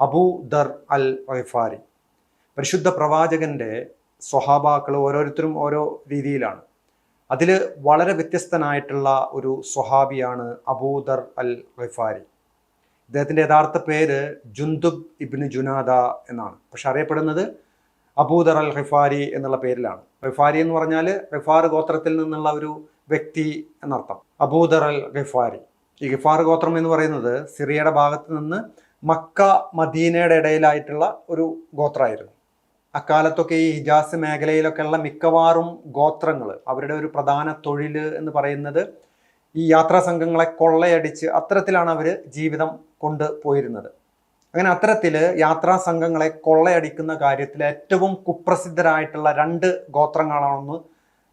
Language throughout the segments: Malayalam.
അബൂ ദർ അൽ വൈഫാരി പരിശുദ്ധ പ്രവാചകന്റെ സ്വഹാബാക്കൾ ഓരോരുത്തരും ഓരോ രീതിയിലാണ്. അതിൽ വളരെ വ്യത്യസ്തനായിട്ടുള്ള ഒരു സ്വഹാബിയാണ് അബൂദർ അൽ വൈഫാരി ഇദ്ദേഹത്തിന്റെ യഥാർത്ഥ പേര് ജുന്ദുബ് ഇബ്നു ജുനാദ എന്നാണ്. പക്ഷെ അറിയപ്പെടുന്നത് അബൂദർ അൽ ഖിഫാരി എന്നുള്ള പേരിലാണ്. ഖിഫാരി എന്ന് പറഞ്ഞാൽ ഖിഫാർ ഗോത്രത്തിൽ നിന്നുള്ള ഒരു വ്യക്തി എന്നർത്ഥം. അബൂദർ അൽ ഖിഫാരി ഈ ഖിഫാർ ഗോത്രം എന്ന് പറയുന്നത് സിറിയയുടെ ഭാഗത്ത് നിന്ന് മക്ക മദീനയുടെ ഇടയിലായിട്ടുള്ള ഒരു ഗോത്രമായിരുന്നു. അക്കാലത്തൊക്കെ ഈ ഹിജാസ് മേഖലയിലൊക്കെയുള്ള മിക്കവാറും ഗോത്രങ്ങൾ അവരുടെ ഒരു പ്രധാന തൊഴിൽ എന്ന് പറയുന്നത് ഈ യാത്രാ സംഘങ്ങളെ കൊള്ളയടിച്ച് അത്തരത്തിലാണ് അവർ ജീവിതം കൊണ്ട് പോയിരുന്നത്. അങ്ങനെ അത്തരത്തിൽ യാത്രാ സംഘങ്ങളെ കൊള്ളയടിക്കുന്ന കാര്യത്തിൽ ഏറ്റവും കുപ്രസിദ്ധരായിട്ടുള്ള രണ്ട് ഗോത്രങ്ങളാണെന്ന്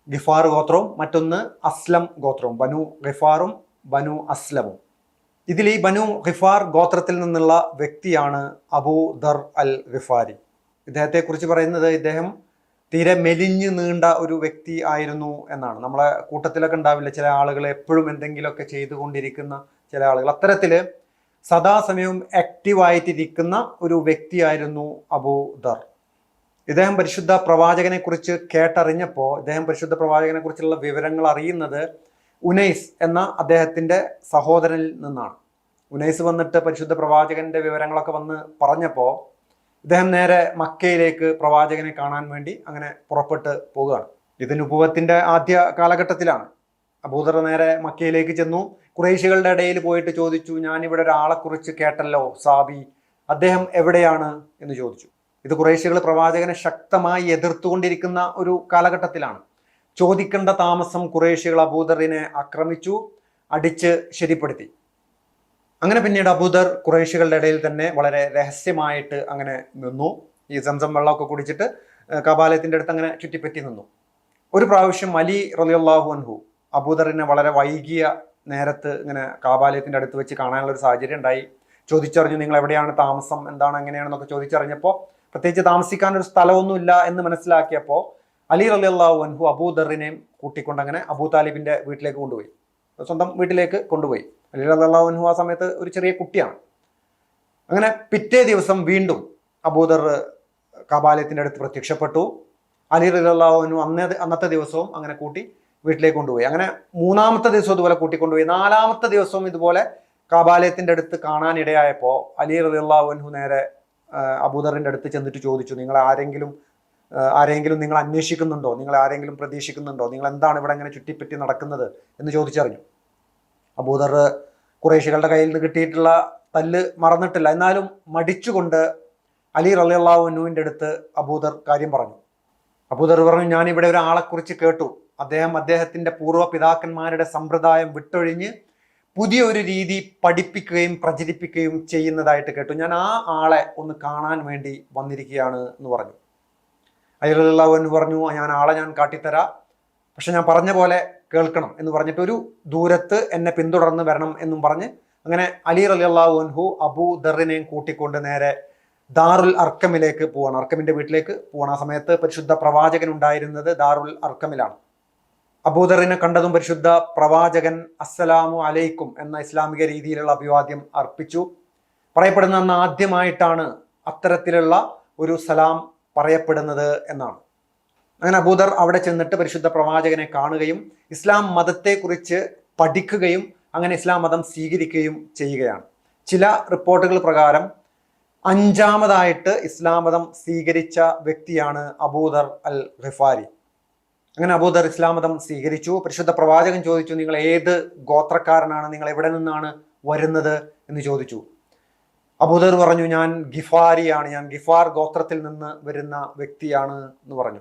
ഗിഫാർ ഗോത്രവും മറ്റൊന്ന് അസ്ലം ഗോത്രവും ബനു ഗിഫാറും ബനു അസ്ലമും. ഇതിൽ ഈ ബനു ഗിഫാർ ഗോത്രത്തിൽ നിന്നുള്ള വ്യക്തിയാണ് അബൂ ദർ അൽ ഖിഫാരി ഇദ്ദേഹത്തെ കുറിച്ച് പറയുന്നത് ഇദ്ദേഹം തീരെ മെലിഞ്ഞു നീണ്ട ഒരു വ്യക്തി ആയിരുന്നു എന്നാണ്. നമ്മളെ കൂട്ടത്തിലൊക്കെ ഉണ്ടാവില്ല. ചില ആളുകൾ എപ്പോഴും എന്തെങ്കിലുമൊക്കെ ചെയ്തുകൊണ്ടിരിക്കുന്ന ചില ആളുകൾ. അത്തരത്തിൽ സദാസമയവും ആക്റ്റീവായിട്ടിരിക്കുന്ന ഒരു വ്യക്തിയായിരുന്നു അബൂ ദർ. ഇദ്ദേഹം പരിശുദ്ധ പ്രവാചകനെ കുറിച്ച് കേട്ടറിഞ്ഞപ്പോൾ ഇദ്ദേഹം പരിശുദ്ധ പ്രവാചകനെ കുറിച്ചുള്ള വിവരങ്ങൾ അറിയുന്നത് ഉനൈസ് എന്ന അദ്ദേഹത്തിന്റെ സഹോദരനിൽ നിന്നാണ്. ഉനൈസ് വന്നിട്ട് പരിശുദ്ധ പ്രവാചകന്റെ വിവരങ്ങളൊക്കെ വന്ന് പറഞ്ഞപ്പോൾ ഇദ്ദേഹം നേരെ മക്കയിലേക്ക് പ്രവാചകനെ കാണാൻ വേണ്ടി അങ്ങനെ പുറപ്പെട്ട് പോവുകയാണ്. ഇത് നുപുവത്തിന്റെ ആദ്യ കാലഘട്ടത്തിലാണ്. അബൂദർ നേരെ മക്കയിലേക്ക് ചെന്നു. കുറേശികളുടെ ഇടയിൽ പോയിട്ട് ചോദിച്ചു ഞാനിവിടെ ഒരാളെക്കുറിച്ച് ഒരാളെ കേട്ടല്ലോ സാബി. അദ്ദേഹം എവിടെയാണ്? എന്ന് ചോദിച്ചു. ഇത് കുറേശികൾ പ്രവാചകനെ ശക്തമായി എതിർത്തുകൊണ്ടിരിക്കുന്ന ഒരു കാലഘട്ടത്തിലാണ്. ചോദിക്കേണ്ട താമസം കുറേശികൾ അബൂദറിനെ ആക്രമിച്ചു അടിച്ച് ശരിപ്പെടുത്തി. അങ്ങനെ പിന്നീട് അബൂദർ കുറേശികളുടെ ഇടയിൽ തന്നെ വളരെ രഹസ്യമായിട്ട് അങ്ങനെ നിന്നു. ഈ സംസം വെള്ളമൊക്കെ കുടിച്ചിട്ട് കപാലയത്തിന്റെ അടുത്ത് അങ്ങനെ ചുറ്റിപ്പറ്റി നിന്നു. ഒരു പ്രാവശ്യം അലി റലിയുള്ളാഹു അൻഹു അബൂദറിനെ വളരെ വൈകിയ നേരത്ത് ഇങ്ങനെ കാബാലയത്തിന്റെ അടുത്ത് വെച്ച് കാണാനുള്ള ഒരു സാഹചര്യം ഉണ്ടായി. ചോദിച്ചറിഞ്ഞു നിങ്ങൾ എവിടെയാണ് താമസം? എന്താണ് എങ്ങനെയാണെന്നൊക്കെ ചോദിച്ചറിഞ്ഞപ്പോൾ പ്രത്യേകിച്ച് താമസിക്കാൻ ഒരു സ്ഥലമൊന്നുമില്ല എന്ന് മനസ്സിലാക്കിയപ്പോൾ അലി റലിയുള്ളാഹു അൻഹു അബൂദറിനെ കൂട്ടിക്കൊണ്ട് അങ്ങനെ അബൂ വീട്ടിലേക്ക് കൊണ്ടുപോയി. സ്വന്തം വീട്ടിലേക്ക് കൊണ്ടുപോയി. അലി റലിയുള്ളാഹു അൻഹു ആ സമയത്ത് ഒരു ചെറിയ കുട്ടിയാണ്. അങ്ങനെ പിറ്റേ ദിവസം വീണ്ടും അബൂദർ കബാലയത്തിന്റെ അടുത്ത് പ്രത്യക്ഷപ്പെട്ടു. അലി റലിയുള്ളാഹുവിനു അന്നേ അന്നത്തെ ദിവസവും അങ്ങനെ കൂട്ടി വീട്ടിലേക്ക് കൊണ്ടുപോയി. അങ്ങനെ മൂന്നാമത്തെ ദിവസം ഇതുപോലെ കൂട്ടിക്കൊണ്ടുപോയി. നാലാമത്തെ ദിവസവും ഇതുപോലെ കബാലയത്തിന്റെ അടുത്ത് കാണാൻ അലി അലി അൻഹു നേരെ അബൂദറിന്റെ അടുത്ത് ചെന്നിട്ട് ചോദിച്ചു നിങ്ങൾ ആരെങ്കിലും ആരെങ്കിലും നിങ്ങൾ അന്വേഷിക്കുന്നുണ്ടോ? നിങ്ങൾ ആരെങ്കിലും പ്രതീക്ഷിക്കുന്നുണ്ടോ? നിങ്ങൾ എന്താണ് ഇവിടെ ഇങ്ങനെ ചുറ്റിപ്പറ്റി നടക്കുന്നത് എന്ന് ചോദിച്ചറിഞ്ഞു. അബൂദർ കുറേശികളുടെ കയ്യിൽ നിന്ന് കിട്ടിയിട്ടുള്ള തല്ല് മറന്നിട്ടില്ല. എന്നാലും മടിച്ചുകൊണ്ട് അലി റലിയുള്ളാഹുനുവിന്റെ അടുത്ത് അബൂദർ കാര്യം പറഞ്ഞു. അബൂദർ പറഞ്ഞു ഞാൻ ഇവിടെ ഒരാളെക്കുറിച്ച് കേട്ടു. അദ്ദേഹം അദ്ദേഹത്തിന്റെ പൂർവ പിതാക്കന്മാരുടെ സമ്പ്രദായം വിട്ടൊഴിഞ്ഞ് പുതിയൊരു രീതി പഠിപ്പിക്കുകയും പ്രചരിപ്പിക്കുകയും ചെയ്യുന്നതായിട്ട് കേട്ടു. ഞാൻ ആ ആളെ ഒന്ന് കാണാൻ വേണ്ടി വന്നിരിക്കുകയാണ് എന്ന് പറഞ്ഞു. എന്ന് പറഞ്ഞു ഞാൻ ആളെ ഞാൻ കാട്ടിത്തരാം. പക്ഷെ ഞാൻ പറഞ്ഞ പോലെ കേൾക്കണം എന്ന് പറഞ്ഞിട്ട് ഒരു ദൂരത്ത് എന്നെ പിന്തുടർന്ന് വരണം എന്നും പറഞ്ഞ് അങ്ങനെ അലി അലി അള്ളാഹു അൻഹു അബൂ ദറിനെയും കൂട്ടിക്കൊണ്ട് നേരെ ദാറുൽ അർക്കമിലേക്ക് പോവാണ്. അർക്കമിന്റെ വീട്ടിലേക്ക് പോവാണ്. ആ സമയത്ത് പരിശുദ്ധ പ്രവാചകൻ ഉണ്ടായിരുന്നത് ദാറുൽ അർക്കമിലാണ്. അബൂദറിനെ കണ്ടതും പരിശുദ്ധ പ്രവാചകൻ അസ്സലാമു അലൈക്കും എന്ന ഇസ്ലാമിക രീതിയിലുള്ള അഭിവാദ്യം അർപ്പിച്ചു. പറയപ്പെടുന്ന ആദ്യമായിട്ടാണ് അത്തരത്തിലുള്ള ഒരു സലാം പറയപ്പെടുന്നത് എന്നാണ്. അങ്ങനെ അബൂദർ അവിടെ ചെന്നിട്ട് പരിശുദ്ധ പ്രവാചകനെ കാണുകയും ഇസ്ലാം മതത്തെക്കുറിച്ച് പഠിക്കുകയും അങ്ങനെ ഇസ്ലാം മതം സ്വീകരിക്കുകയും ചെയ്യുകയാണ്. ചില റിപ്പോർട്ടുകൾ പ്രകാരം അഞ്ചാമതായിട്ട് ഇസ്ലാം മതം സ്വീകരിച്ച വ്യക്തിയാണ് അബൂദർ അൽ ഖിഫാരി അങ്ങനെ അബൂദർ ഇസ്ലാം മതം സ്വീകരിച്ചു. പരിശുദ്ധ പ്രവാചകൻ ചോദിച്ചു നിങ്ങൾ ഏത് ഗോത്രക്കാരനാണ്? നിങ്ങൾ എവിടെ നിന്നാണ് വരുന്നത്? എന്ന് ചോദിച്ചു. അബൂദർ പറഞ്ഞു ഞാൻ ഗിഫാരിയാണ്. ഞാൻ ഗിഫാർ ഗോത്രത്തിൽ നിന്ന് വരുന്ന വ്യക്തിയാണ് എന്ന് പറഞ്ഞു.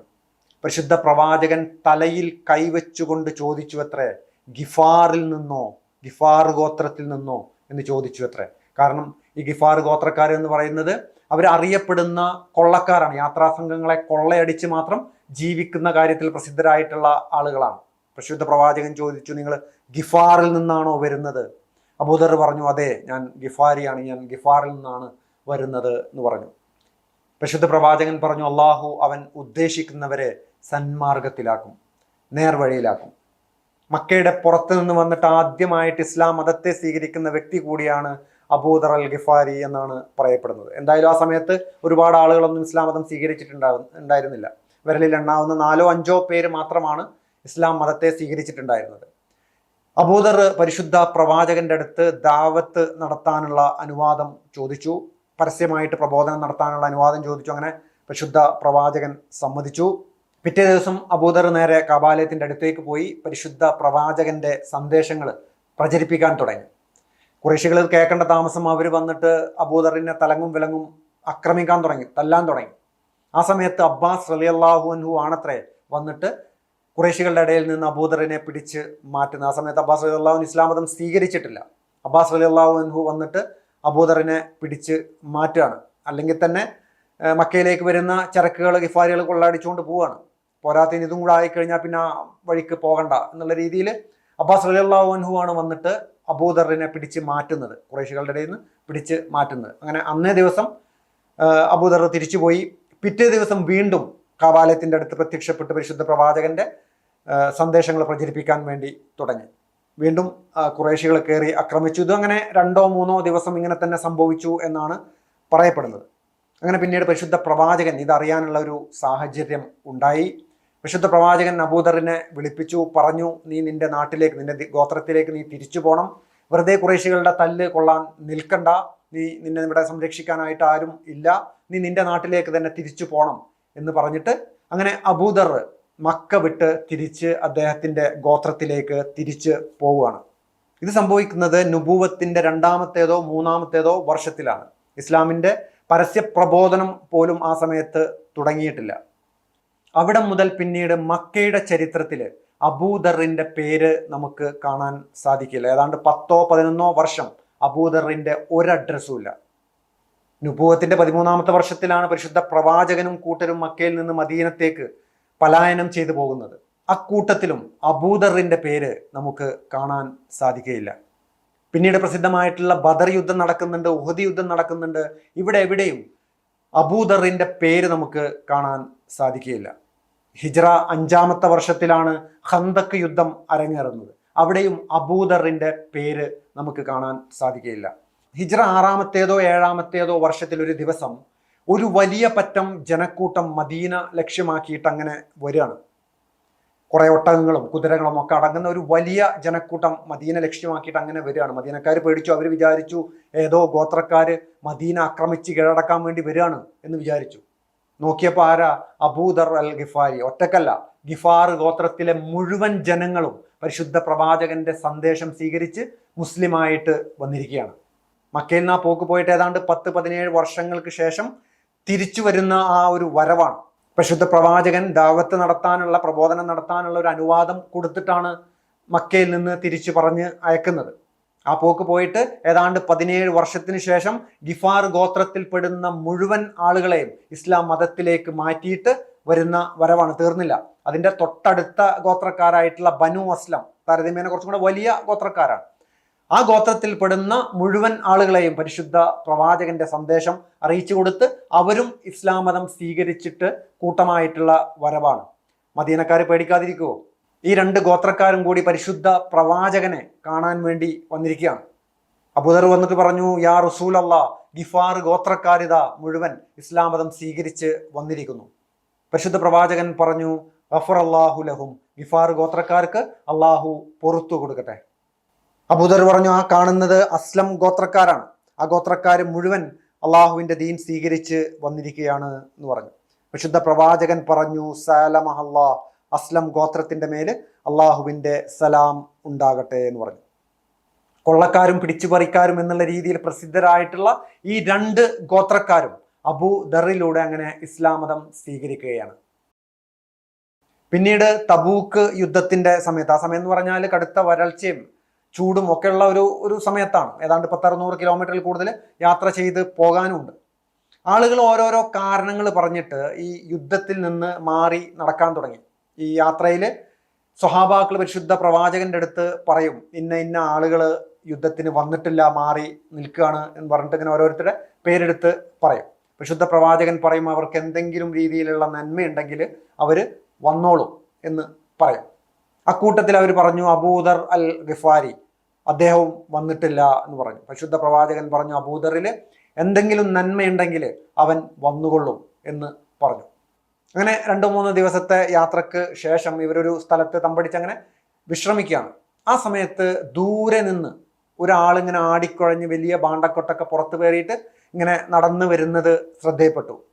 പരിശുദ്ധ പ്രവാചകൻ തലയിൽ കൈവച്ചുകൊണ്ട് ചോദിച്ചു അത്രേ ഗിഫാറിൽ നിന്നോ ഗിഫാർ ഗോത്രത്തിൽ നിന്നോ? എന്ന് ചോദിച്ചു അത്രേ കാരണം ഈ ഗിഫാർ ഗോത്രക്കാർ എന്ന് പറയുന്നത് അവർ അറിയപ്പെടുന്ന കൊള്ളക്കാരാണ്. യാത്രാ സംഘങ്ങളെ കൊള്ളയടിച്ച് മാത്രം ജീവിക്കുന്ന കാര്യത്തിൽ പ്രസിദ്ധരായിട്ടുള്ള ആളുകളാണ്. പരിശുദ്ധ പ്രവാചകൻ ചോദിച്ചു നിങ്ങൾ ഗിഫാറിൽ നിന്നാണോ വരുന്നത്? അബൂദർ പറഞ്ഞു അതെ ഞാൻ ഗിഫാരിയാണ് ഞാൻ ഗിഫാറിൽ നിന്നാണ് വരുന്നത് എന്ന് പറഞ്ഞു. പരിശുദ്ധ പ്രവാചകൻ പറഞ്ഞു അള്ളാഹു അവൻ ഉദ്ദേശിക്കുന്നവരെ സന്മാർഗത്തിലാക്കും നേർവഴിയിലാക്കും. മക്കയുടെ പുറത്ത് നിന്ന് വന്നിട്ട് ആദ്യമായിട്ട് ഇസ്ലാം മതത്തെ സ്വീകരിക്കുന്ന വ്യക്തി കൂടിയാണ് അബൂദർ അൽ ഗിഫാരി എന്നാണ് പറയപ്പെടുന്നത്. എന്തായാലും ആ സമയത്ത് ഒരുപാട് ആളുകളൊന്നും ഇസ്ലാം മതം സ്വീകരിച്ചിട്ടുണ്ടാവും ഉണ്ടായിരുന്നില്ല. വിരലിൽ എണ്ണാവുന്ന നാലോ അഞ്ചോ പേര് മാത്രമാണ് ഇസ്ലാം മതത്തെ സ്വീകരിച്ചിട്ടുണ്ടായിരുന്നത്. അബൂദർ പരിശുദ്ധ പ്രവാചകന്റെ അടുത്ത് ദാവത്ത് നടത്താനുള്ള അനുവാദം ചോദിച്ചു. പരസ്യമായിട്ട് പ്രബോധനം നടത്താനുള്ള അനുവാദം ചോദിച്ചു. അങ്ങനെ പരിശുദ്ധ പ്രവാചകൻ സമ്മതിച്ചു. പിറ്റേ ദിവസം അബൂദർ നേരെ കബാലയത്തിന്റെ അടുത്തേക്ക് പോയി പരിശുദ്ധ പ്രവാചകന്റെ സന്ദേശങ്ങൾ പ്രചരിപ്പിക്കാൻ തുടങ്ങി. കുറേശികൾ കേൾക്കേണ്ട താമസം അവർ വന്നിട്ട് അബൂദറിനെ തലങ്ങും വിലങ്ങും ആക്രമിക്കാൻ തുടങ്ങി തല്ലാൻ തുടങ്ങി. ആ സമയത്ത് അബ്ബാസ് റലിയല്ലാഹു അൻഹു ആണത്രേ വന്നിട്ട് കുറേശികളുടെ ഇടയിൽ നിന്ന് അബൂദറിനെ പിടിച്ച് മാറ്റുന്ന ആ സമയത്ത് അബ്ബാസ് അലി അള്ളാഹുൻ ഇസ്ലാം മതം സ്വീകരിച്ചിട്ടില്ല. അബ്ബാസ് അലി അള്ളാഹു അൻഹു വന്നിട്ട് അബൂദറിനെ പിടിച്ച് മാറ്റുകയാണ്. അല്ലെങ്കിൽ തന്നെ മക്കയിലേക്ക് വരുന്ന ചരക്കുകൾ ഗിഫാരികൾ കൊള്ളടിച്ചുകൊണ്ട് പോവുകയാണ്. പോരാത്തതിന് ഇതും കൂടെ ആയിക്കഴിഞ്ഞാൽ പിന്നെ ആ വഴിക്ക് പോകണ്ട എന്നുള്ള രീതിയിൽ അബ്ബാസ് അലി അള്ളാഹു അൻഹു ആണ് വന്നിട്ട് അബൂദറിനെ പിടിച്ച് മാറ്റുന്നത്. കുറേശികളുടെ ഇടയിൽ നിന്ന് പിടിച്ച് മാറ്റുന്നത്. അങ്ങനെ അന്നേ ദിവസം അബൂദർ തിരിച്ചുപോയി. പിറ്റേ ദിവസം വീണ്ടും കവാലയത്തിന്റെ അടുത്ത് പ്രത്യക്ഷപ്പെട്ട് പരിശുദ്ധ പ്രവാചകന്റെ സന്ദേശങ്ങൾ പ്രചരിപ്പിക്കാൻ വേണ്ടി തുടങ്ങി. വീണ്ടും കുറേശികൾ കയറി ആക്രമിച്ചു. ഇത് അങ്ങനെ രണ്ടോ മൂന്നോ ദിവസം ഇങ്ങനെ തന്നെ സംഭവിച്ചു എന്നാണ് പറയപ്പെടുന്നത്. അങ്ങനെ പിന്നീട് പരിശുദ്ധ പ്രവാചകൻ ഇതറിയാനുള്ള ഒരു സാഹചര്യം ഉണ്ടായി. വിശുദ്ധ പ്രവാചകൻ അബൂദറിനെ വിളിപ്പിച്ചു പറഞ്ഞു നീ നിന്റെ നാട്ടിലേക്ക് നിന്റെ ഗോത്രത്തിലേക്ക് നീ തിരിച്ചു പോകണം വെറുതെ കുറേശികളുടെ തല്ല് കൊള്ളാൻ നിൽക്കണ്ട. നീ നിന്നെ ഇവിടെ സംരക്ഷിക്കാനായിട്ട് ആരും ഇല്ല. നീ നിന്റെ നാട്ടിലേക്ക് തന്നെ തിരിച്ചു പോകണം എന്ന് പറഞ്ഞിട്ട് അങ്ങനെ അബൂദർ മക്ക വിട്ട് തിരിച്ച് അദ്ദേഹത്തിന്റെ ഗോത്രത്തിലേക്ക് തിരിച്ച് പോവുകയാണ്. ഇത് സംഭവിക്കുന്നത് നുബൂവത്തിന്റെ രണ്ടാമത്തേതോ മൂന്നാമത്തേതോ വർഷത്തിലാണ്. ഇസ്ലാമിന്റെ പരസ്യ പ്രബോധനം പോലും ആ സമയത്ത് തുടങ്ങിയിട്ടില്ല. അവിടെ മുതൽ പിന്നീട് മക്കയുടെ ചരിത്രത്തിൽ അബൂദറിന്റെ പേര് നമുക്ക് കാണാൻ സാധിക്കില്ല. ഏതാണ്ട് പത്തോ പതിനൊന്നോ വർഷം അബൂദറിന്റെ ഒരു അഡ്രസ്സും ഇല്ല. നുപൂവത്തിന്റെ പതിമൂന്നാമത്തെ വർഷത്തിലാണ് പരിശുദ്ധ പ്രവാചകനും കൂട്ടരും മക്കയിൽ നിന്ന് മദീനത്തേക്ക് പലായനം ചെയ്തു പോകുന്നത്. അക്കൂട്ടത്തിലും അബൂദറിന്റെ പേര് നമുക്ക് കാണാൻ സാധിക്കുകയില്ല. പിന്നീട് പ്രസിദ്ധമായിട്ടുള്ള ബദർ യുദ്ധം നടക്കുന്നുണ്ട് ഉഹദി യുദ്ധം നടക്കുന്നുണ്ട്. ഇവിടെ എവിടെയും അബൂദറിന്റെ പേര് നമുക്ക് കാണാൻ സാധിക്കുകയില്ല. ഹിജ്റ അഞ്ചാമത്തെ വർഷത്തിലാണ് ഹന്തക്ക് യുദ്ധം അരങ്ങേറുന്നത്. അവിടെയും അബൂദറിന്റെ പേര് നമുക്ക് കാണാൻ സാധിക്കുകയില്ല. ഹിജ്റ ആറാമത്തേതോ ഏഴാമത്തേതോ വർഷത്തിൽ ഒരു ദിവസം ഒരു വലിയ പറ്റം ജനക്കൂട്ടം മദീന ലക്ഷ്യമാക്കിയിട്ട് അങ്ങനെ വരികയാണ്. കുറെ ഒട്ടകങ്ങളും കുതിരകളും ഒക്കെ അടങ്ങുന്ന ഒരു വലിയ ജനക്കൂട്ടം മദീന ലക്ഷ്യമാക്കിയിട്ട് അങ്ങനെ വരികയാണ്. മദീനക്കാർ പേടിച്ചു അവർ വിചാരിച്ചു ഏതോ ഗോത്രക്കാർ മദീന ആക്രമിച്ച് കീഴടക്കാൻ വേണ്ടി വരികയാണ് എന്ന് വിചാരിച്ചു. നോക്കിയപ്പോൾ ആരാ? അബൂദർ അൽ ഗിഫാരി ഒറ്റക്കല്ല ഗിഫാർ ഗോത്രത്തിലെ മുഴുവൻ ജനങ്ങളും പരിശുദ്ധ പ്രവാചകന്റെ സന്ദേശം സ്വീകരിച്ച് മുസ്ലിമായിട്ട് വന്നിരിക്കുകയാണ്. മക്കയിൽ നിന്ന് ആ പോക്ക് പോയിട്ട് ഏതാണ്ട് പത്ത് പതിനേഴ് വർഷങ്ങൾക്ക് ശേഷം തിരിച്ചു വരുന്ന ആ ഒരു വരവാണ്. പരിശുദ്ധ പ്രവാചകൻ ദാവത്ത് നടത്താനുള്ള പ്രബോധനം നടത്താനുള്ള ഒരു അനുവാദം കൊടുത്തിട്ടാണ് മക്കയിൽ നിന്ന് തിരിച്ചു പറഞ്ഞ് അയക്കുന്നത്. ആ പോക്ക് പോയിട്ട് ഏതാണ്ട് പതിനേഴ് വർഷത്തിന് ശേഷം ഗിഫാർ ഗോത്രത്തിൽപ്പെടുന്ന മുഴുവൻ ആളുകളെയും ഇസ്ലാം മതത്തിലേക്ക് മാറ്റിയിട്ട് വരുന്ന വരവാണ്. തീർന്നില്ല. അതിന്റെ തൊട്ടടുത്ത ഗോത്രക്കാരായിട്ടുള്ള ബനു അസ്ലം താരതമ്യേന കുറച്ചും കൂടെ വലിയ ഗോത്രക്കാരാണ്. ആ ഗോത്രത്തിൽപ്പെടുന്ന മുഴുവൻ ആളുകളെയും പരിശുദ്ധ പ്രവാചകന്റെ സന്ദേശം അറിയിച്ചു കൊടുത്ത് അവരും ഇസ്ലാം മതം സ്വീകരിച്ചിട്ട് കൂട്ടമായിട്ടുള്ള വരവാണ്. മദീനക്കാർ പേടിക്കാതിരിക്കുവോ? ഈ രണ്ട് ഗോത്രക്കാരും കൂടി പരിശുദ്ധ പ്രവാചകനെ കാണാൻ വേണ്ടി വന്നിരിക്കുകയാണ്. അബുദർ വന്നിട്ട് പറഞ്ഞു യാ റസൂൽ അല്ല ഗിഫാർ ഗോത്രക്കാരിത മുഴുവൻ ഇസ്ലാം മതം സ്വീകരിച്ച് വന്നിരിക്കുന്നു. പരിശുദ്ധ പ്രവാചകൻ പറഞ്ഞു ഗഫർ അള്ളാഹു ലഹും ഗിഫാർ ഗോത്രക്കാർക്ക് അള്ളാഹു പൊറത്തു കൊടുക്കട്ടെ. അബൂദർ പറഞ്ഞു ആ കാണുന്നത് അസ്ലം ഗോത്രക്കാരാണ്. ആ ഗോത്രക്കാർ മുഴുവൻ അള്ളാഹുവിന്റെ ദീൻ സ്വീകരിച്ച് വന്നിരിക്കുകയാണ് എന്ന് പറഞ്ഞു. വിശുദ്ധ പ്രവാചകൻ പറഞ്ഞു സലമഹല്ലാ അസ്ലം ഗോത്രത്തിന്റെ മേൽ അള്ളാഹുവിന്റെ സലാം ഉണ്ടാകട്ടെ എന്ന് പറഞ്ഞു. കൊള്ളക്കാരും പിടിച്ചുപറിക്കാരും എന്നുള്ള രീതിയിൽ പ്രസിദ്ധരായിട്ടുള്ള ഈ രണ്ട് ഗോത്രക്കാരും അബൂ ദറിലൂടെ അങ്ങനെ ഇസ്ലാം മതം സ്വീകരിക്കുകയാണ്. പിന്നീട് തബൂക്ക് യുദ്ധത്തിന്റെ സമയത്ത് ആ സമയം എന്ന് പറഞ്ഞാൽ കടുത്ത വരൾച്ചയും ചൂടും ഒക്കെയുള്ള ഒരു ഒരു സമയത്താണ്. ഏതാണ്ട് പത്തറുന്നൂറ് കിലോമീറ്ററിൽ കൂടുതൽ യാത്ര ചെയ്ത് പോകാനുമുണ്ട് ആളുകൾ ഓരോരോ കാരണങ്ങൾ പറഞ്ഞിട്ട് ഈ യുദ്ധത്തിൽ നിന്ന് മാറി നടക്കാൻ തുടങ്ങി. ഈ യാത്രയിൽ സ്വഹാബാക്കൾ പരിശുദ്ധ പ്രവാചകന്റെ അടുത്ത് പറയും ഇന്ന ഇന്ന ആളുകൾ യുദ്ധത്തിന് വന്നിട്ടില്ല മാറി നിൽക്കുകയാണ് എന്ന് പറഞ്ഞിട്ട് ഇങ്ങനെ ഓരോരുത്തരുടെ പേരെടുത്ത് പറയും. പരിശുദ്ധ പ്രവാചകൻ പറയും അവർക്ക് എന്തെങ്കിലും രീതിയിലുള്ള നന്മയുണ്ടെങ്കിൽ അവർ വന്നോളും എന്ന് പറയും. അക്കൂട്ടത്തിൽ അവർ പറഞ്ഞു അബൂദർ അൽ ഗിഫാരി അദ്ദേഹവും വന്നിട്ടില്ല എന്ന് പറഞ്ഞു. പരിശുദ്ധ പ്രവാചകൻ പറഞ്ഞു അബൂദറിൽ എന്തെങ്കിലും നന്മയുണ്ടെങ്കിൽ അവൻ വന്നുകൊള്ളും എന്ന് പറഞ്ഞു. അങ്ങനെ രണ്ട് മൂന്ന് ദിവസത്തെ യാത്രയ്ക്ക് ശേഷം ഇവരൊരു സ്ഥലത്ത് തമ്പടിച്ച് അങ്ങനെ വിശ്രമിക്കുകയാണ്. ആ സമയത്ത് ദൂരെ നിന്ന് ഒരാളിങ്ങനെ ആടിക്കുഴഞ്ഞ് വലിയ ബാണ്ടക്കൊട്ടൊക്കെ പുറത്തു കയറിയിട്ട് ഇങ്ങനെ നടന്നു വരുന്നത് ശ്രദ്ധയപ്പെട്ടു.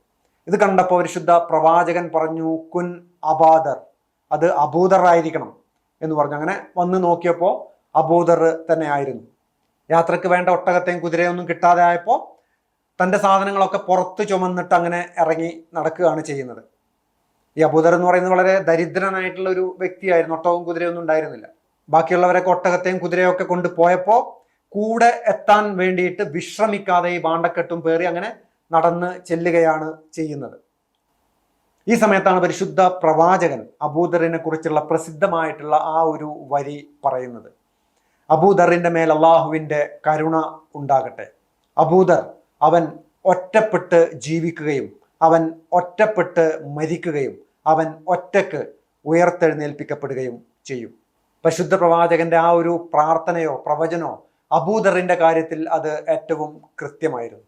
ഇത് കണ്ടപ്പോൾ പരിശുദ്ധ പ്രവാചകൻ പറഞ്ഞു കുൻ അബാദർ. അത് അബൂദർ ആയിരിക്കണം. എന്ന് പറഞ്ഞു. അങ്ങനെ വന്ന് നോക്കിയപ്പോൾ അബൂദർ തന്നെ ആയിരുന്നു. യാത്രയ്ക്ക് വേണ്ട ഒട്ടകത്തെയും കുതിരയൊന്നും കിട്ടാതെ ആയപ്പോൾ തന്റെ സാധനങ്ങളൊക്കെ പുറത്ത് ചുമന്നിട്ട് അങ്ങനെ ഇറങ്ങി നടക്കുകയാണ് ചെയ്യുന്നത്. ഈ അബൂദർ എന്ന് പറയുന്നത് വളരെ ദരിദ്രനായിട്ടുള്ള ഒരു വ്യക്തിയായിരുന്നു. ഒട്ടകവും കുതിരയൊന്നും ഉണ്ടായിരുന്നില്ല. ബാക്കിയുള്ളവരൊക്കെ ഒട്ടകത്തെയും കുതിരയും ഒക്കെ കൊണ്ട് പോയപ്പോൾ കൂടെ എത്താൻ വേണ്ടിയിട്ട് വിശ്രമിക്കാതെ ഈ ബാണ്ടക്കെട്ടും പേറി അങ്ങനെ നടന്ന് ചെല്ലുകയാണ് ചെയ്യുന്നത്. ഈ സമയത്താണ് പരിശുദ്ധ പ്രവാചകൻ അബൂദറിനെ കുറിച്ചുള്ള പ്രസിദ്ധമായിട്ടുള്ള ആ ഒരു വരി പറയുന്നത്. അബൂദറിന്റെ മേൽ അള്ളാഹുവിന്റെ കരുണ ഉണ്ടാകട്ടെ. അബൂദർ അവൻ ഒറ്റപ്പെട്ട് ജീവിക്കുകയും അവൻ ഒറ്റപ്പെട്ട് മരിക്കുകയും അവൻ ഒറ്റയ്ക്ക് ഉയർത്തെഴുന്നേൽപ്പിക്കപ്പെടുകയും ചെയ്യും. പരിശുദ്ധ പ്രവാചകന്റെ ആ ഒരു പ്രാർത്ഥനയോ പ്രവചനോ അബൂദറിന്റെ കാര്യത്തിൽ അത് ഏറ്റവും കൃത്യമായിരുന്നു.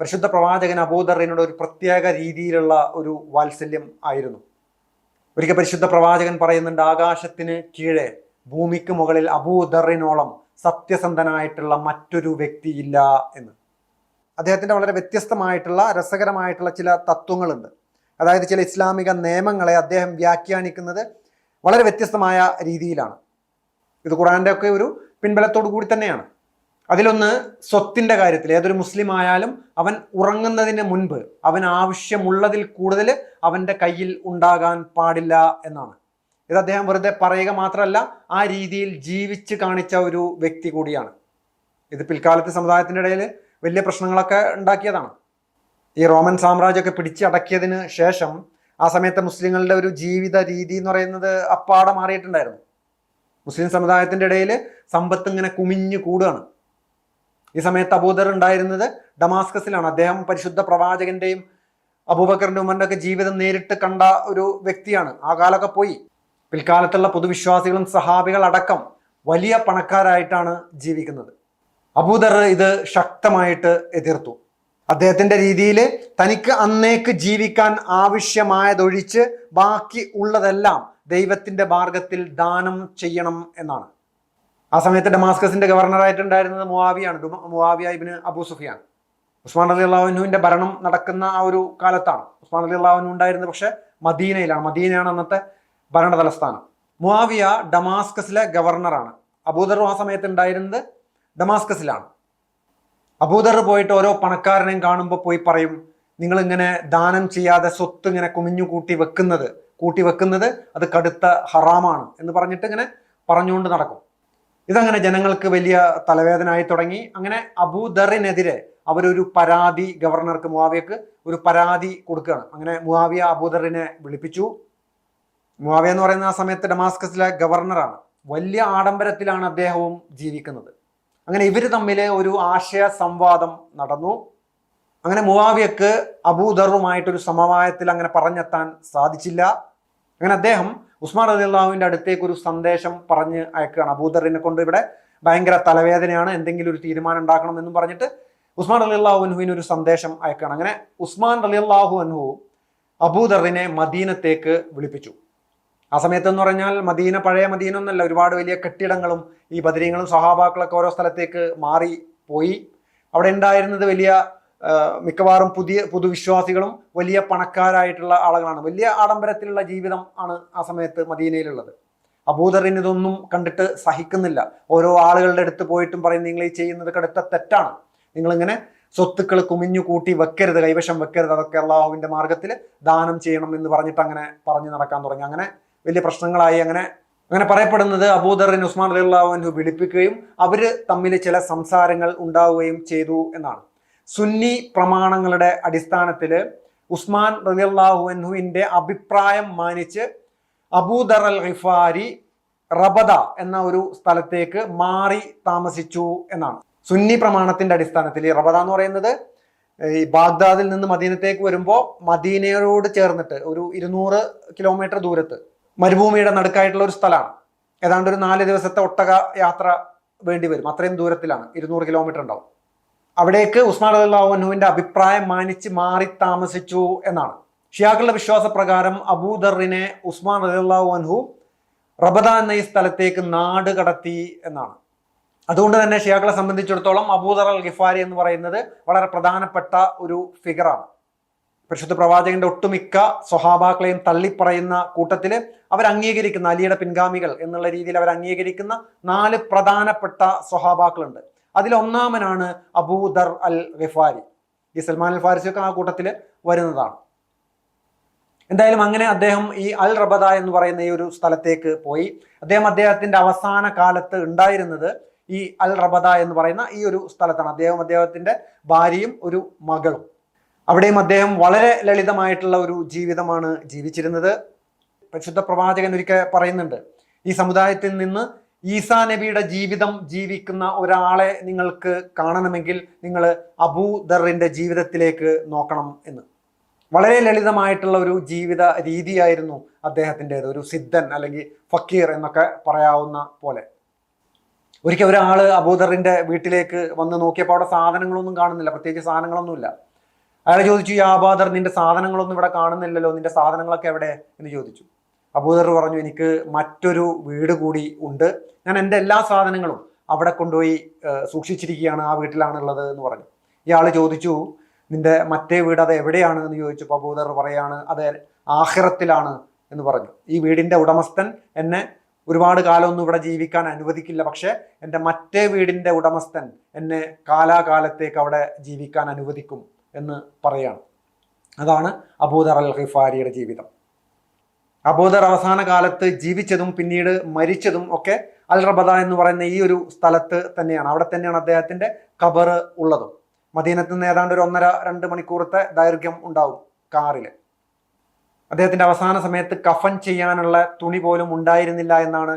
പരിശുദ്ധ പ്രവാചകൻ അബൂദറിനോട് ഒരു പ്രത്യേക രീതിയിലുള്ള ഒരു വാത്സല്യം ആയിരുന്നു. ഒരിക്കൽ പരിശുദ്ധ പ്രവാചകൻ പറയുന്നുണ്ട് ആകാശത്തിന് കീഴെ ഭൂമിക്ക് മുകളിൽ അബൂദറിനോളം സത്യസന്ധനായിട്ടുള്ള മറ്റൊരു വ്യക്തിയില്ല എന്ന്. അദ്ദേഹത്തിന്റെ വളരെ വ്യത്യസ്തമായിട്ടുള്ള രസകരമായിട്ടുള്ള ചില തത്വങ്ങളുണ്ട്. അതായത് ചില ഇസ്ലാമിക നിയമങ്ങളെ അദ്ദേഹം വ്യാഖ്യാനിക്കുന്നത് വളരെ വ്യത്യസ്തമായ രീതിയിലാണ്. ഇത് ഖുറാന്റെ ഒക്കെ ഒരു പിൻബലത്തോടു കൂടി തന്നെയാണ്. അതിലൊന്ന് സ്വത്തിന്റെ കാര്യത്തിൽ ഏതൊരു മുസ്ലിം ആയാലും അവൻ ഉറങ്ങുന്നതിന് മുൻപ് അവൻ ആവശ്യമുള്ളതിൽ കൂടുതൽ അവന്റെ കയ്യിൽ ഉണ്ടാകാൻ പാടില്ല എന്നാണ്. ഇത് അദ്ദേഹം വെറുതെ പറയുക മാത്രമല്ല ആ രീതിയിൽ ജീവിച്ച് കാണിച്ച ഒരു വ്യക്തി കൂടിയാണ്. ഇത് പിൽക്കാലത്തെ സമുദായത്തിന്റെ ഇടയിൽ വലിയ പ്രശ്നങ്ങളൊക്കെ ഉണ്ടാക്കിയതാണ്. ഈ റോമൻ സാമ്രാജ്യമൊക്കെ പിടിച്ചടക്കിയതിന് ശേഷം ആ സമയത്തെ മുസ്ലിങ്ങളുടെ ഒരു ജീവിത രീതി എന്ന് പറയുന്നത് അപ്പാടെ മാറിയിട്ടുണ്ടായിരുന്നു. മുസ്ലിം സമുദായത്തിന്റെ ഇടയിൽ സമ്പത്ത് ഇങ്ങനെ കുമിഞ്ഞു കൂടുകയാണ്. ഈ സമയത്ത് അബൂദർ ഉണ്ടായിരുന്നത് ഡമാസ്കസിലാണ്. അദ്ദേഹം പരിശുദ്ധ പ്രവാചകന്റെയും അബൂബക്കറിന്റെ ഉമ്മറിന്റെ ഒക്കെ ജീവിതം നേരിട്ട് കണ്ട ഒരു വ്യക്തിയാണ്. ആ കാലമൊക്കെ പോയി. പിൽക്കാലത്തുള്ള പൊതുവിശ്വാസികളും സഹാബികൾ അടക്കം വലിയ പണക്കാരായിട്ടാണ് ജീവിക്കുന്നത്. അബൂദർ ഇത് ശക്തമായിട്ട് എതിർത്തു. അദ്ദേഹത്തിന്റെ രീതിയിൽ തനിക്ക് അന്നേക്ക് ജീവിക്കാൻ ആവശ്യമായതൊഴിച്ച് ബാക്കി ഉള്ളതെല്ലാം ദൈവത്തിന്റെ മാർഗത്തിൽ ദാനം ചെയ്യണം എന്നാണ്. ആ സമയത്ത് ഡമാസ്കസിന്റെ ഗവർണറായിട്ടുണ്ടായിരുന്നത് മുവാവിയാണ് Duma- Muawiya ibn Abu Sufyan Usman Ali അള്ളാഹുനുവിന്റെ ഭരണം നടക്കുന്ന ആ ഒരു കാലത്താണ്. ഉസ്മാൻ അലി അള്ളാഹുനു ഉണ്ടായിരുന്നത് പക്ഷെ മദീനയിലാണ്. മദീനയാണ് അന്നത്തെ ഭരണ തലസ്ഥാനം മുവാവിയ ഡമാസ്കസിലെ ഗവർണറാണ് അബൂദർ ആ സമയത്ത് ഉണ്ടായിരുന്നത് ഡമാസ്കസിലാണ്. അബൂദർ പോയിട്ട് ഓരോ പണക്കാരനെയും കാണുമ്പോൾ പോയി പറയും നിങ്ങൾ ഇങ്ങനെ ദാനം ചെയ്യാതെ സ്വത്ത് ഇങ്ങനെ കുമിഞ്ഞു കൂട്ടി വെക്കുന്നത് കൂട്ടി വെക്കുന്നത് അത് കടുത്ത ഹറാമാണ് എന്ന് പറഞ്ഞിട്ട് ഇങ്ങനെ പറഞ്ഞുകൊണ്ട് നടക്കും. ഇതങ്ങനെ ജനങ്ങൾക്ക് വലിയ തലവേദനയായി തുടങ്ങി. അങ്ങനെ അബൂദറിനെതിരെ അവരൊരു പരാതി ഗവർണർക്ക് മുവാവിയക്ക് ഒരു പരാതി കൊടുക്കുകയാണ്. അങ്ങനെ മുവാവിയ അബൂദറിനെ വിളിപ്പിച്ചു. മുവാവിയ എന്ന് പറയുന്ന ആ സമയത്ത് ഡമാസ്കസിലെ ഗവർണറാണ്. വലിയ ആഡംബരത്തിലാണ് അദ്ദേഹവും ജീവിക്കുന്നത്. അങ്ങനെ ഇവർ തമ്മിൽ ഒരു ആശയ സംവാദം നടന്നു. അങ്ങനെ മുവാവിയക്ക് അബൂദറുമായിട്ടൊരു സമവായത്തിൽ അങ്ങനെ പറഞ്ഞെത്താൻ സാധിച്ചില്ല. അങ്ങനെ അദ്ദേഹം ഉസ്മാൻ അലി അടുത്തേക്ക് ഒരു സന്ദേശം പറഞ്ഞ് അയക്കുകയാണ്. അബൂദറിനെ കൊണ്ട് ഇവിടെ ഭയങ്കര തലവേദനയാണ്. എന്തെങ്കിലും ഒരു തീരുമാനം ഉണ്ടാക്കണം എന്നും പറഞ്ഞിട്ട് ഉസ്മാൻ അലി അള്ളാഹു ഒരു സന്ദേശം അയക്കുകയാണ്. അങ്ങനെ ഉസ്മാൻ അലി അള്ളാഹു അൻഹു അബൂദറിനെ മദീനത്തേക്ക് വിളിപ്പിച്ചു. ആ സമയത്ത് എന്ന് പറഞ്ഞാൽ മദീന പഴയ മദീന ഒന്നല്ല ഒരുപാട് വലിയ കെട്ടിടങ്ങളും ഈ ബദരീങ്ങളും സഹാബാക്കളൊക്കെ ഓരോ സ്ഥലത്തേക്ക് മാറി പോയി. അവിടെ ഉണ്ടായിരുന്നത് വലിയ മിക്കവാറും പുതിയ പുതുവിശ്വാസികളും വലിയ പണക്കാരായിട്ടുള്ള ആളുകളാണ്. വലിയ ആഡംബരത്തിലുള്ള ജീവിതം ആണ് ആ സമയത്ത് മദീനയിലുള്ളത്. അബൂദറിന് ഇതൊന്നും കണ്ടിട്ട് സഹിക്കുന്നില്ല. ഓരോ ആളുകളുടെ അടുത്ത് പോയിട്ടും പറയും നിങ്ങൾ ഈ ചെയ്യുന്നത് കടുത്ത തെറ്റാണ്. നിങ്ങളിങ്ങനെ സ്വത്തുക്കൾ കുമിഞ്ഞു കൂട്ടി വെക്കരുത് കൈവശം വെക്കരുത്. അതൊക്കെ അള്ളാഹുവിന്റെ മാർഗത്തിൽ ദാനം ചെയ്യണം എന്ന് പറഞ്ഞിട്ട് അങ്ങനെ പറഞ്ഞു നടക്കാൻ തുടങ്ങി. അങ്ങനെ വലിയ പ്രശ്നങ്ങളായി അങ്ങനെ അങ്ങനെ പറയപ്പെടുന്നത് അബൂദറിൻ ഉസ്മാൻ അലി അള്ളാഹുവിനു വിളിപ്പിക്കുകയും അവർ തമ്മിൽ ചില സംസാരങ്ങൾ ഉണ്ടാവുകയും ചെയ്തു എന്നാണ്. സുന്നി പ്രമാണങ്ങളുടെ അടിസ്ഥാനത്തിൽ ഉസ്മാൻ റലിയല്ലാഹുവിന്റെ അഭിപ്രായം മാനിച്ച് അബൂദർ അൽ ഖിഫാരി റബദ എന്ന ഒരു സ്ഥലത്തേക്ക് മാറി താമസിച്ചു എന്നാണ്. സുന്നി പ്രമാണത്തിന്റെ അടിസ്ഥാനത്തിൽ ഈ റബദ എന്ന് പറയുന്നത് ഈ ബാഗ്ദാദിൽ നിന്ന് മദീനത്തേക്ക് വരുമ്പോൾ മദീനയോട് ചേർന്നിട്ട് ഒരു ഇരുന്നൂറ് കിലോമീറ്റർ ദൂരത്ത് മരുഭൂമിയുടെ നടുക്കായിട്ടുള്ള ഒരു സ്ഥലമാണ്. ഏതാണ്ട് ഒരു നാല് ദിവസത്തെ ഒട്ടക യാത്ര വേണ്ടി വരും. അത്രയും ദൂരത്തിലാണ്. ഇരുന്നൂറ് കിലോമീറ്റർ ഉണ്ടാവും. അവിടേക്ക് ഉസ്മാൻ അള്ളാഹുനുവിന്റെ അഭിപ്രായം മാനിച്ച് മാറി താമസിച്ചു എന്നാണ്. ഷിയാക്കളുടെ വിശ്വാസപ്രകാരം അബൂദറിനെ ഉസ്മാൻ അള്ളാഹു അൻഹു റബദ എന്ന ഈ സ്ഥലത്തേക്ക് നാട് കടത്തി എന്നാണ്. അതുകൊണ്ട് തന്നെ ഷിയാക്കളെ സംബന്ധിച്ചിടത്തോളം അബൂദർ അൽ ഗിഫാരി എന്ന് പറയുന്നത് വളരെ പ്രധാനപ്പെട്ട ഒരു ഫിഗറാണ്. പരിശുദ്ധ പ്രവാചകന്റെ ഒട്ടുമിക്ക സ്വഹാബാക്കളെയും തള്ളിപ്പറയുന്ന കൂട്ടത്തിൽ അവർ അംഗീകരിക്കുന്ന അലിയുടെ പിൻഗാമികൾ എന്നുള്ള രീതിയിൽ അവർ അംഗീകരിക്കുന്ന നാല് പ്രധാനപ്പെട്ട സ്വഹാബാക്കളുണ്ട്. അതിൽ ഒന്നാമനാണ് അബൂദർ അൽ ഗിഫാരി. ഈ സൽമാൻ അൽ ഫാരിസിയൊക്കെ ആ കൂട്ടത്തിൽ വരുന്നതാണ്. എന്തായാലും അങ്ങനെ അദ്ദേഹം ഈ അൽ റബദ എന്ന് പറയുന്ന ഈ ഒരു സ്ഥലത്തേക്ക് പോയി. അദ്ദേഹം അദ്ദേഹത്തിന്റെ അവസാന കാലത്ത് ഉണ്ടായിരുന്നത് ഈ അൽ റബദ എന്ന് പറയുന്ന ഈ ഒരു സ്ഥലത്താണ്. അദ്ദേഹം അദ്ദേഹത്തിന്റെ ഭാര്യയും ഒരു മകളും. അവിടെയും അദ്ദേഹം വളരെ ലളിതമായിട്ടുള്ള ഒരു ജീവിതമാണ് ജീവിച്ചിരുന്നത്. പരിശുദ്ധ പ്രവാചകൻ ഒരിക്കൽ പറയുന്നുണ്ട് ഈ സമുദായത്തിൽ നിന്ന് ഈസാ നബിയുടെ ജീവിതം ജീവിക്കുന്ന ഒരാളെ നിങ്ങൾക്ക് കാണണമെങ്കിൽ നിങ്ങൾ അബൂദറിന്റെ ജീവിതത്തിലേക്ക് നോക്കണം എന്ന്. വളരെ ലളിതമായിട്ടുള്ള ഒരു ജീവിത രീതിയായിരുന്നു അദ്ദേഹത്തിന്റെത്. ഒരു സിദ്ധൻ അല്ലെങ്കിൽ ഫക്കീർ എന്നൊക്കെ പറയാവുന്ന പോലെ. ഒരിക്കൽ ഒരാൾ അബൂദറിന്റെ വീട്ടിലേക്ക് വന്ന് നോക്കിയപ്പോൾ അവിടെ സാധനങ്ങളൊന്നും കാണുന്നില്ല. പ്രത്യേകിച്ച് സാധനങ്ങളൊന്നുമില്ല. അയാൾ ചോദിച്ചു ഈ ആബാദർ നിന്റെ സാധനങ്ങളൊന്നും ഇവിടെ കാണുന്നില്ലല്ലോ. നിന്റെ സാധനങ്ങളൊക്കെ എവിടെ? എന്ന് ചോദിച്ചു. അബൂദർ പറഞ്ഞു എനിക്ക് മറ്റൊരു വീട് കൂടി ഉണ്ട്. ഞാൻ എന്റെ എല്ലാ സാധനങ്ങളും അവിടെ കൊണ്ടുപോയി സൂക്ഷിച്ചിരിക്കുകയാണ് ആ വീട്ടിലാണുള്ളത് എന്ന് പറഞ്ഞു. ഇയാൾ ചോദിച്ചു നിന്റെ മറ്റേ വീട് അത് എവിടെയാണ്? എന്ന് ചോദിച്ചപ്പോൾ അബൂദർ പറയാണ് അത് ആഹിറത്തിലാണ് എന്ന് പറഞ്ഞു. ഈ വീടിന്റെ ഉടമസ്ഥൻ എന്നെ ഒരുപാട് കാലമൊന്നും ഇവിടെ ജീവിക്കാൻ അനുവദിക്കില്ല പക്ഷേ എന്റെ മറ്റേ വീടിന്റെ ഉടമസ്ഥൻ എന്നെ കാലാകാലത്തേക്ക് അവിടെ ജീവിക്കാൻ അനുവദിക്കും എന്ന് പറയാണ്. അതാണ് അബൂദർ അൽ ഖിഫാരിയുടെ ജീവിതം. അബൂദർ അവസാന കാലത്ത് ജീവിച്ചതും പിന്നീട് മരിച്ചതും ഒക്കെ അൽ റബദ എന്ന് പറയുന്ന ഈ ഒരു സ്ഥലത്ത് തന്നെയാണ്. അവിടെ തന്നെയാണ് അദ്ദേഹത്തിന്റെ ഖബർ ഉള്ളതും. മദീനത്ത് നിന്ന് ഏതാണ്ട് ഒരു ഒന്നര രണ്ട് മണിക്കൂറത്തെ ദൈർഘ്യം ഉണ്ടാവും കാറിൽ അദ്ദേഹത്തിന്റെ അവസാന സമയത്ത് കഫൻ ചെയ്യാനുള്ള തുണി പോലും ഉണ്ടായിരുന്നില്ല എന്നാണ്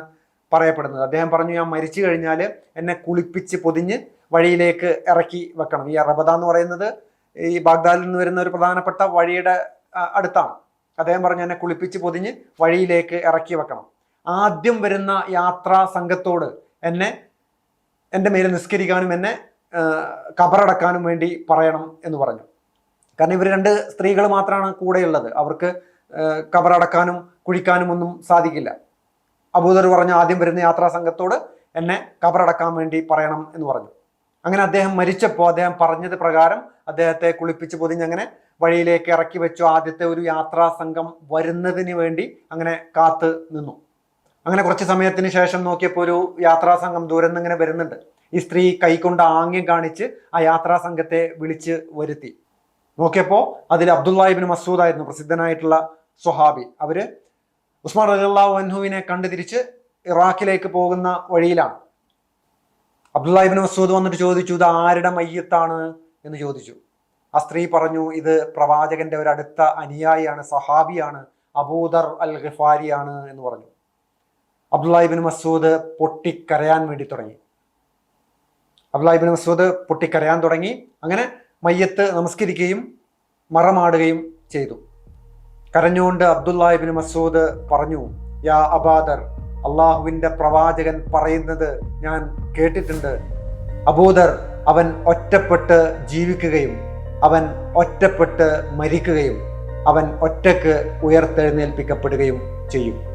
പറയപ്പെടുന്നത്. അദ്ദേഹം പറഞ്ഞു ഞാൻ മരിച്ചു കഴിഞ്ഞാൽ എന്നെ കുളിപ്പിച്ച് പൊതിഞ്ഞ് വഴിയിലേക്ക് ഇറക്കി വെക്കണം. ഈ അറബദ എന്ന് പറയുന്നത് ഈ ബാഗ്ദാദിൽ നിന്ന് വരുന്ന ഒരു പ്രധാനപ്പെട്ട വഴിയുടെ അടുത്താണ്. അദ്ദേഹം പറഞ്ഞു എന്നെ കുളിപ്പിച്ച് പൊതിഞ്ഞ് വഴിയിലേക്ക് ഇറക്കി വെക്കണം. ആദ്യം വരുന്ന യാത്രാ സംഘത്തോട് എന്നെ എന്റെ മേലെ നിസ്കരിക്കാനും എന്നെ കബറടക്കാനും വേണ്ടി പറയണം എന്ന് പറഞ്ഞു. കാരണം ഇവർ രണ്ട് സ്ത്രീകൾ മാത്രമാണ് കൂടെയുള്ളത്. അവർക്ക് കബറടക്കാനും കുഴിക്കാനും ഒന്നും സാധിക്കില്ല. അബൂദർ പറഞ്ഞു ആദ്യം വരുന്ന യാത്രാ സംഘത്തോട് എന്നെ കബറടക്കാൻ വേണ്ടി പറയണം എന്ന് പറഞ്ഞു. അങ്ങനെ അദ്ദേഹം മരിച്ചപ്പോൾ അദ്ദേഹം പറഞ്ഞത് പ്രകാരം അദ്ദേഹത്തെ കുളിപ്പിച്ച് പൊതിഞ്ഞങ്ങനെ വഴിയിലേക്ക് ഇറക്കി വെച്ചു ആദ്യത്തെ ഒരു യാത്രാ സംഘം വരുന്നതിന് വേണ്ടി അങ്ങനെ കാത്ത് നിന്നു. അങ്ങനെ കുറച്ച് സമയത്തിന് ശേഷം നോക്കിയപ്പോൾ ഒരു യാത്രാ സംഘം ദൂരം ഇങ്ങനെ വരുന്നുണ്ട്. ഈ സ്ത്രീ കൈകൊണ്ട് ആംഗ്യം കാണിച്ച് ആ യാത്രാ സംഘത്തെ വിളിച്ച് വരുത്തി. നോക്കിയപ്പോൾ അതിൽ അബ്ദുല്ലാഹിബിൻ മസൂദ് ആയിരുന്നു പ്രസിദ്ധനായിട്ടുള്ള സ്വഹാബി. അവർ ഉസ്മാൻ റലിള്ളാഹു അൻഹുവിനെ കണ്ടു തിരിച്ച് ഇറാഖിലേക്ക് പോകുന്ന വഴിയിലാണ്. അബ്ദുല്ലാഹിബിൻ മസൂദ് വന്നിട്ട് ചോദിച്ചു ഇത് ആരുടെ മയ്യത്താണ്? എന്ന് ചോദിച്ചു. ആ സ്ത്രീ പറഞ്ഞു ഇത് പ്രവാചകന്റെ ഒരു അടുത്ത അനുയായിയാണ് സഹാബിയാണ് അബൂദർ അൽ ഖിഫാരിയാണ് എന്ന് പറഞ്ഞു. അബ്ദുല്ലാഹിബിൻ മസൂദ് പൊട്ടിക്കരയാൻ വേണ്ടി തുടങ്ങി. അബ്ദുല്ലാഹിബിൻ മസൂദ് പൊട്ടിക്കരയാൻ തുടങ്ങി. അങ്ങനെ മയ്യത്ത് നമസ്കരിക്കുകയും മറമാടുകയും ചെയ്തു. കരഞ്ഞുകൊണ്ട് അബ്ദുല്ലാഹിബിൻ മസൂദ് പറഞ്ഞു യാ അബാദർ അള്ളാഹുവിന്റെ പ്രവാചകൻ പറയുന്നത് ഞാൻ കേട്ടിട്ടുണ്ട്. അബൂദർ അവൻ ഒറ്റപ്പെട്ട് ജീവിക്കുകയും അവൻ ഒറ്റപ്പെട്ട് മരിക്കുകയും അവൻ ഒറ്റയ്ക്ക് ഉയർത്തെഴുന്നേൽപ്പിക്കപ്പെടുകയും ചെയ്യും.